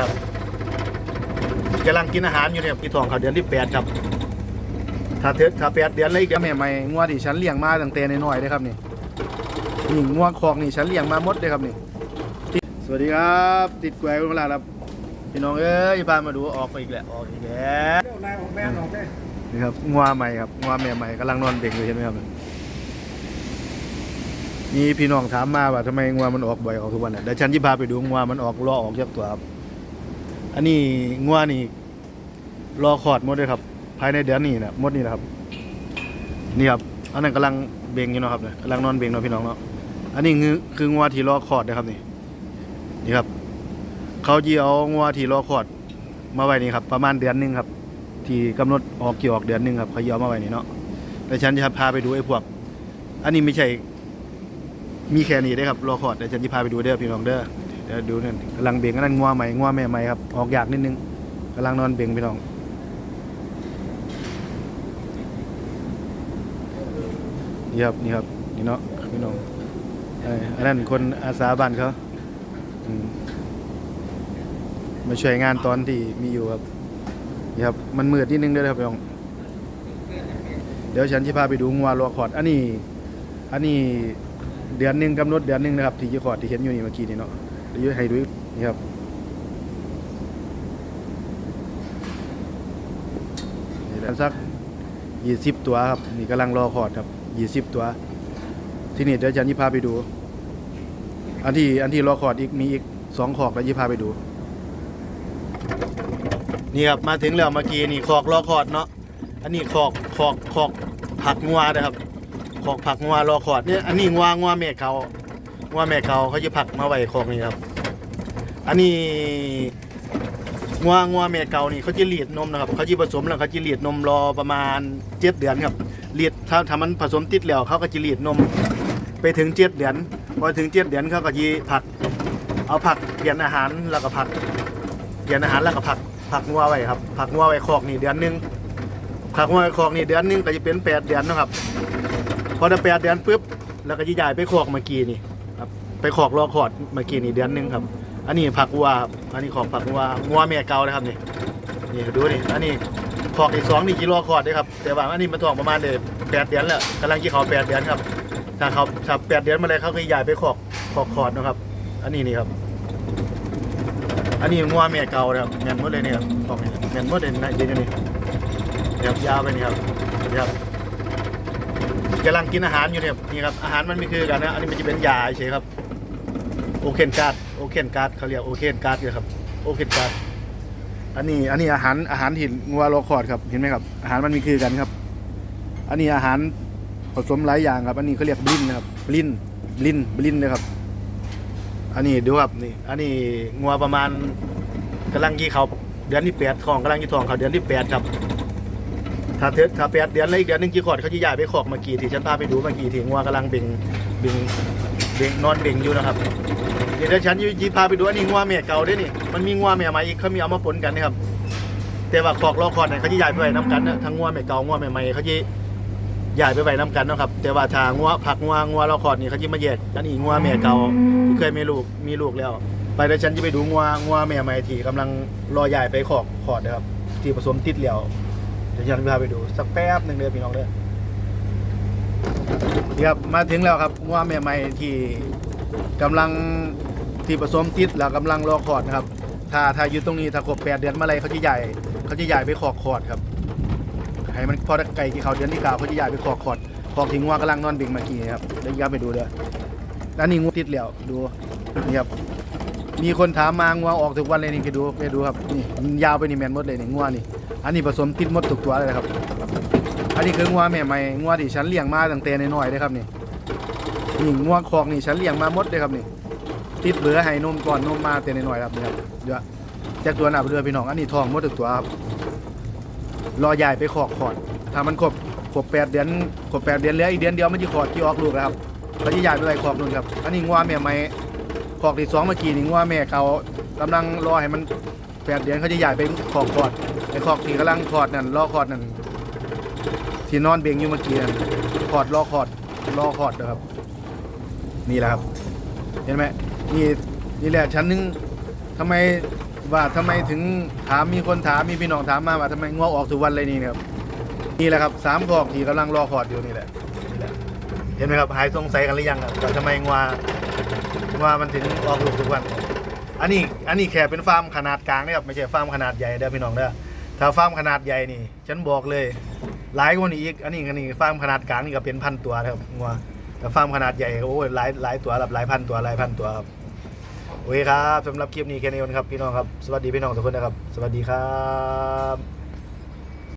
ครับกำลังกินอาหารอยู่เนี่ยพี่ทองเขาเดือนที่แปดครับ ถ้าเทถ้าแปดเดือนเลยอีกเดือนใหม่งัวที่ฉันเลี้ยงมาตั้งแต่น้อยๆเลยครับนี่นี่งัวคอกนี่ฉันเลี้ยงมาหมดเลยครับนี่ สวัสดีครับ ติดแกวของเราครับพี่น้องเอ้ยพามาดูออกไปอีกแล้วออกอีกแล้วนี่ครับงัวใหม่ครับงัวแม่ใหม่กำลังนอนเบ่งอยู่เห็นไหมครับมีพี่น้องถามมาว่าทำไมงัวมันออกบ่อยออกทุกวันน่ะเดี๋ยวฉันจะพาไปดูงัวมันออกรอออกยักตัวครับ อันนี้งัวนี่รอคลอดหมดเลยครับ ภายในเดือนนี้นะหมดนี่นะครับ นี่ครับอันนั้นกำลังเบ่งอยู่เนาะครับเนี่ยกำลังนอนเบ่งเนาะพี่น้องเนาะอันนี้คือคืองัวที่รอคลอดนะครับนี่นี่ครับ เขาจีเอางัวที่รอคลอดมาไว้นี่ครับ ประมาณเดือนหนึงครับ ที่กำหนดออกเกี่ยวออกเดือนหนึงครับเขาเอามาไว้นี่เนาะแต่ฉันจะพาไปดูไอ้พวก อันนี้ไม่ใช่ มีแค่นี้ได้ครับรอคลอดแต่ฉันจะพาไปดูเด้อพี่น้องเด้อ ดี๋ยวดูนั่นกำลังเบ่งอันนั้นงัวใหม่งัวแม่ใหม่ครับออกยากนิดนึงกำลังนอนเบ่งพี่น้องนี่ครับนี่ครับนี่เนาะพี่น้องเอ้ยอันนั้นคนอาสาบ้านเขาอืมมาช่วยงานตอนที่มีอยู่ครับนี่ครับ มันมืดนิดนึงด้วยครับพี่น้องเดี๋ยวฉันจะพาไปดูงัวรอคอร์ดอันนี้ อันนี้เดือนหนึ่งกำหนดเดือนหนึ่งนะครับ ที่จะคอร์ดที่เห็นอยู่นี่เมื่อกี้นี่เนาะ เดี๋ยวให้ดูอีกนี่ครับนี่แหละสักยี่สิบตัวครับ นี่กำลังรอคอร์ดครับยี่สิบตัว ที่นี่เดี๋ยวฉันจะพาไปดู อันที่อันที่รอคอร์ดอีกมีอีกสองขอกแล้วจะพาไปดู นี่ครับมาถึงแล้วเมื่อกี้นี่ขอกรอคอร์ดเนาะอันนี้ขอกขอกขอกผักงัวนะครับขอกผักงัวรอคอร์ดเนี่ยอันนี้งัวงัวแม่เขา งัวแม่เขาเขาจะผักมาไว้ขอกนี้ครับ อันนี้งัวงัวแม่เก่านี่เขาจะเลียดนมนะครับเขาจะผสมแล้วเขาจะเลียดนมรอประมาณเจ็ดเดือนครับเลียดถ้าถ้ามันผสมติดแล้วเขาก็จะเลียดนม ไปถึงเจ็ดเดือนพอถึงเจ็ดเดือนเขาก็จะผัก เอาผักเปลี่ยนอาหารแล้วก็ผักเปลี่ยนอาหารแล้วก็ผักผักงัวไว้ครับผักงัวไว้คอกนี่เดือนหนึงผักงัวไว้คอกนี่เดือนหนึงก็จะเป็นแปดเดือนนะครับ พอได้แปดเดือนปุ๊บแล้วก็จะย้ายไปคอกเมื่อกี้นี่ ไปคอกรอคอดเมื่อกี้นี่เดือนหนึงครับ อันนี้ผักวัวครับอันนี้ของผักวัวงัวแม่เก่านะครับนี่นี่ดูนี่อันนี้คอกอีกสองนี่กิโลคอดด้วยครับแต่ว่าอันนี้มันท้องประมาณเลยแปดเดือนแล้วกำลังกี่เขาแปดเดือนครับถ้าเขาถ้าแปดเดือนมาเลยเขาก็ย้ายไปคอกคอกคอดนะครับ อันนี้นี่ครับ อันนี้งัวแม่เก่านะครับแมนหมดเลยนี่ครับของนี่แมนหมดเลยนะเดี๋ยวนี้นี่ครับยาวไปนี่ครับนี่ครับ กำลังกินอาหารอยู่เนี่ยนี่ครับอาหารมันไม่คือกันนะอันนี้มันจะเป็นยาเฉยครับ โอเคนการ์ดโอเคนการ์ดเขาเรียกโอเคนการ์ดเลยครับโอเคนการ์ดอันนี้อันนี้อาหารอาหารที่งัวโลคอร์ดครับเห็นไหมครับอาหารมันมีคือกันครับ อันนี้อาหารผสมหลายอย่างครับ อันนี้เขาเรียกบลินนะครับบลินบลินบลินนะครับ อันนี้ดูครับนี่ อันนี้งัวประมาณกำลังกี่เขาเดือนที่แปดของกำลังกี่ทองเขาเดือนที่แปดครับถ้าเทถ้าแปดเดือนแล้วอีกเดือนหนึงกี่ขอดเขาจะย้ายไปขอกมื่อกี้ที่ฉันพาไปดูมื่อกี้ที่งัวกำลังเบ่งเบ่งเบ่งนอนเบ่งอยู่นะครับ เดี๋ยวฉันยีพาไปดูอันนี้งัวแม่เก่าด้วยนี่มันมีงัวแม่ใหม่อีกเขามีเอามาปนกันนะครับแต่ว่าขอกรอคอดเนี่ยเขาจะย้ายไปไว้น้ำกันนะทั้งงัวแม่เก่างัวแม่ใหม่เขาจะย้ายไปไว้น้ำกันนะครับ แต่ว่าทางงัวผักงัวงัวรอคอดนี่เขาจะมาแยกอันนี้งัวแม่เก่าที่เคยมีลูกมีลูกแล้ว ไปแล้วฉันจะไปดูงัวงัวแม่ใหม่ที่กำลังรอใหญ่ไปขอกขอดนะครับที่ผสมติดแล้วเดี๋ยวฉันพาไปดูสักแป๊บหนึ่งเด้อพี่น้องเด้อนี่ครับมาถึงแล้วครับงัวแม่ใหม่ที่กำลัง ที่ผสมติดแล้วกำลังรอขอดนะครับ ถ้าถ้าอยู่ตรงนี้ถ้าครบแปดเดือนเมื่อไรเขาจะใหญ่เขาจะใหญ่ไปขอกขอดครับให้มันพอไก่ที่เขาเดือนที่เก้าเขาจะใหญ่ไปขอกขอดขอกที่งัวกำลังนอนบิ่งเมื่อกี้ครับเดี๋ยวย้อนไปดูเด้ออันนี้งูติดแล้วดูนี่ครับมีคนถามมางัวออกทุกวันเลยนี่ไปดูไปดูครับนี่ยาวไปนี่แมนมดเลยนี่งัวนี่ อันนี้ผสมติดมดทุกตัวเลยนะครับ อันนี้คืองัวแม่ใหม่งัวที่ฉันเลี้ยงมาตั้งแต่น้อยๆเลยครับนี่นี่งัวคอกนี่ฉันเลี้ยงมาหมดเลยครับนี่ ติดเบือให้นมก่อนนมมาแต่น้อยครับนี่ครับเดี๋ยวจากตัวหน้าเรือพี่น้องอันนี้ทองหมดทุกตัวครับรอใหญ่ไปขอกขอดถ้ามันครบครบแปดเดือนครบแปดเดือนเหลืออีกเดือนเดียวมันจะขอดที่ออกลูกแล้วครับเขาจะย้ายไปไว้คอกนู่นครับอันนี้งัวแม่ใหม่คอกที่สองเมื่อกี้นี่งัวแม่เกากำลังรอให้มันแปดเดือนเขาจะย้ายไปคอกคอดไอ้คอกที่กำลังคอดนั่นรอคอดนั่นที่นอนเบ่งอยู่เมื่อกี้นั่นคอดรอคอดรอคอดนะครับนี่แหละครับเห็นไหม นี่นี่แหละชั้นหนึงทำไมว่าทำไมถึงถามมีคนถามมีพี่น้องถามมาว่าทำไมงัวออกทุกวันเลยนี่นะครับ นี่แหละครับสามกอกที่กำลังรอคอดอยู่นี่แหละนี่แหละ เห็นไหมครับหายสงสัยกันหรือยังครับว่าทำไมงัวงัวมันถึงออกลูกทุกวัน อันนี้อันนี้แค่เป็นฟาร์มขนาดกลางนะครับไม่ใช่ฟาร์มขนาดใหญ่เด้อพี่น้องเด้อถ้าฟาร์มขนาดใหญ่นี่ ฉันบอกเลย หลายกว่านี้อีกอันนี้อันนี้ฟาร์มขนาดกลางนี่ก็เป็นพันตัวนะครับงัวแต่ฟาร์มขนาดใหญ่ก็โอ้ยหลายหลายตัวแบบหลายพันตัวหลายพันตัวครับ โอเคครับสำหรับคลิปนี้แค่นี้ก่อนครับพี่น้องครับ สวัสดีพี่น้องทุกคนนะครับ สวัสดีครับ